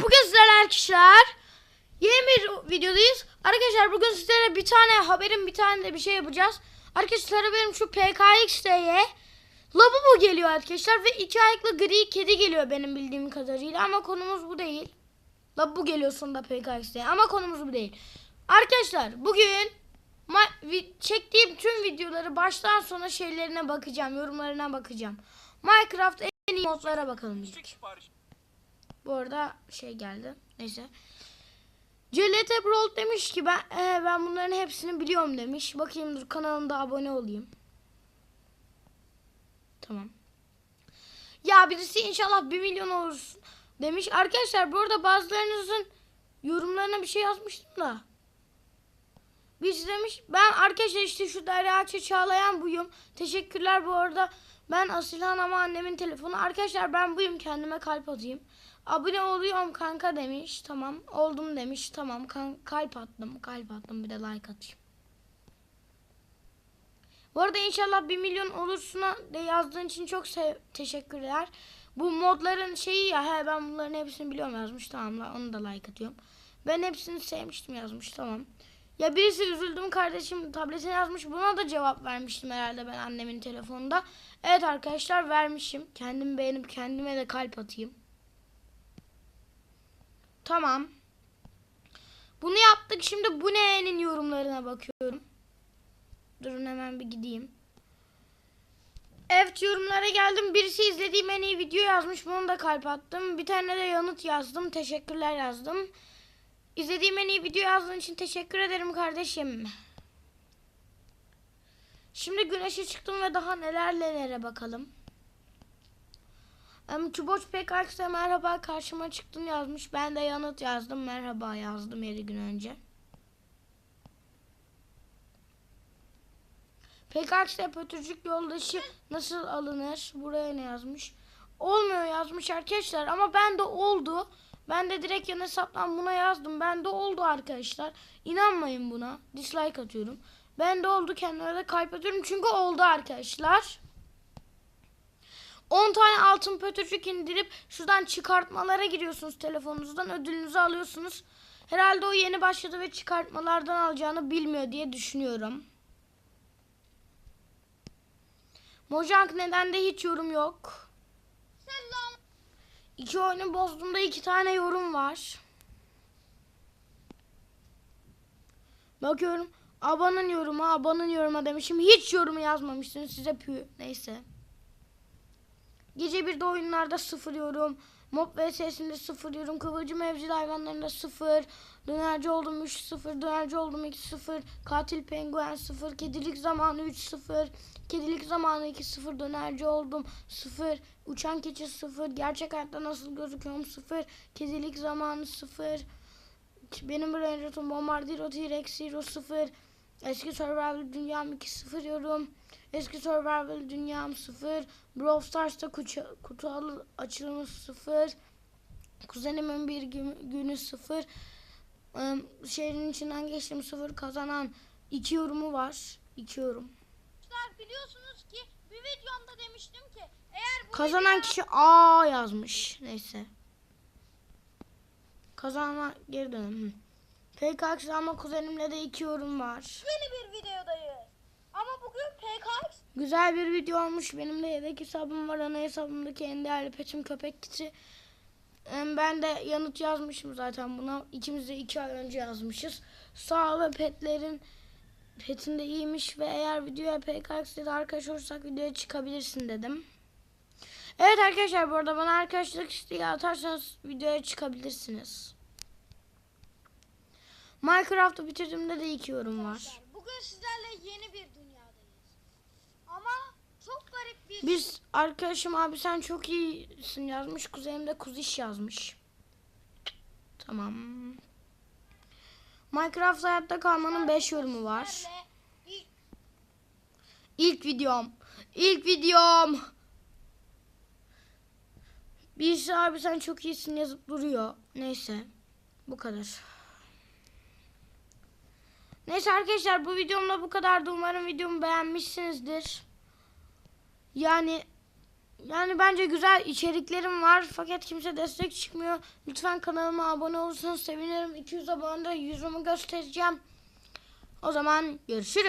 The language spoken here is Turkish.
bugün sizlerle arkadaşlar yeni bir videodayız. Arkadaşlar bugün sizlere bir tane haberin bir tane de bir şey yapacağız. Arkadaşlar benim şu PKX'ye Labubu geliyor arkadaşlar ve iki ayaklı gri kedi geliyor benim bildiğim kadarıyla ama konumuz bu değil. Labubu geliyor sonunda PKX'ye ama konumuz bu değil. Arkadaşlar bugün çektiğim tüm videoları baştan sona şeylerine bakacağım, yorumlarına bakacağım. Minecraft en iyi modlara bakalım ilk. Bu arada şey geldi. Neyse. Celete Brawl demiş ki ben e, ben bunların hepsini biliyorum demiş. Bakayım dur kanalımda abone olayım. Tamam. Ya birisi inşallah 1 milyon olursun demiş. Arkadaşlar bu arada bazılarınızın yorumlarına bir şey yazmıştım da. Birisi demiş ben arkadaşlar işte şu Derya Çağlayan buyum. Teşekkürler bu arada. Ben Asilhan ama annemin telefonu. Arkadaşlar ben buyum kendime kalp atayım. Abone oluyorum kanka demiş. Tamam. Oldum demiş. Tamam. Kan- kalp attım. Kalp attım. Bir de like atayım. Bu arada inşallah 1 milyon olursuna de yazdığın için çok teşekkürler. Bu modların şeyi ya he ben bunların hepsini biliyorum yazmış. Tamam onu da like atıyorum. Ben hepsini sevmiştim yazmış. Tamam. Ya birisi üzüldüm kardeşim tabletine yazmış. Buna da cevap vermiştim herhalde ben annemin telefonunda. Evet arkadaşlar vermişim. Kendimi beğenip kendime de kalp atayım. Tamam. Bunu yaptık. Şimdi bu ne'nin yorumlarına bakıyorum. Durun hemen bir gideyim. Evet yorumlara geldim. Birisi izlediğim en iyi video yazmış. Bunu da kalp attım. Bir tane de yanıt yazdım. Teşekkürler yazdım. İzlediğim en iyi video yazdığın için teşekkür ederim kardeşim. Şimdi güneşe çıktım ve daha neler nelere bakalım. Çuboç PKX'e merhaba karşıma çıktın yazmış. Ben de yanıt yazdım. Merhaba yazdım 7 gün önce. PKX'e pötürcük yoldaşı nasıl alınır? Buraya ne yazmış? Olmuyor yazmış arkadaşlar ama ben de oldu. Ben de direkt yan hesaptan buna yazdım. Ben de oldu arkadaşlar. İnanmayın buna. Dislike atıyorum. Ben de oldu kendime de kalp atıyorum. Çünkü oldu arkadaşlar. 10 tane altın pötürcük indirip şuradan çıkartmalara giriyorsunuz telefonunuzdan. Ödülünüzü alıyorsunuz. Herhalde o yeni başladı ve çıkartmalardan alacağını bilmiyor diye düşünüyorum. Mojang neden de hiç yorum yok. Selam. İki oyunu bozduğumda iki tane yorum var. Bakıyorum. Abanın yoruma, abanın yoruma demişim. Hiç yorumu yazmamışsınız size pü. Neyse. Gece birde oyunlarda sıfır yorum. Mob VS'sinde sıfır yorum. Kıvırcım evcil hayvanlarında sıfır. Dönerci oldum 3 0. Dönerci oldum 2 0. Katil penguen 0. Kedilik zamanı 3 0. Kedilik zamanı 2 0. Dönerci oldum 0. Uçan keçi 0. Gerçek hayatta nasıl gözüküyorum 0. Kedilik zamanı 0. Benim brain rotum Bombardiro T-Rex Zero 0. Eski survival dünyam 2-0 yorum. Eski survival dünyam 0. Brawl Stars'ta kutu, kutu açılımı 0. Kuzenimin bir gün- günü 0. Şehrin içinden geçtim 0. Kazanan 2 yorumu var. 2 yorum. Biliyorsunuz ki bir videomda demiştim ki eğer bu Kazanan kişi A yazmış. Neyse. Kazanan geri dönelim. PKX ama kuzenimle de 2 yorum var. yeni bir videodayız. Ama bugün PKX Güzel bir video olmuş. Benim de yedek hesabım var. Ana hesabımdaki en değerli petim köpek kiti. Ben de yanıt yazmışım zaten buna. İkimiz de iki ay önce yazmışız. Sağ ve petlerin petinde iyiymiş ve eğer videoya PKX ile arkadaş olursak videoya çıkabilirsin dedim. Evet arkadaşlar bu arada bana arkadaşlık isteği atarsanız videoya çıkabilirsiniz. Minecraft'ı bitirdiğimde de iki yorum var. bugün sizlerle yeni bir dünyadayız. Ama çok garip bir Biz arkadaşım abi sen çok iyisin yazmış. Kuzenim de kuziş yazmış. Tamam. Minecraft hayatta kalmanın 5 yorumu var. İlk videom. İlk videom. Birisi abi sen çok iyisin yazıp duruyor. Neyse. Bu kadar. Neyse arkadaşlar bu videomda bu kadardı. Umarım videomu beğenmişsinizdir. Yani Yani bence güzel içeriklerim var fakat kimse destek çıkmıyor. Lütfen kanalıma abone olursanız sevinirim. 200 abonede yüzümü göstereceğim. O zaman görüşürüz.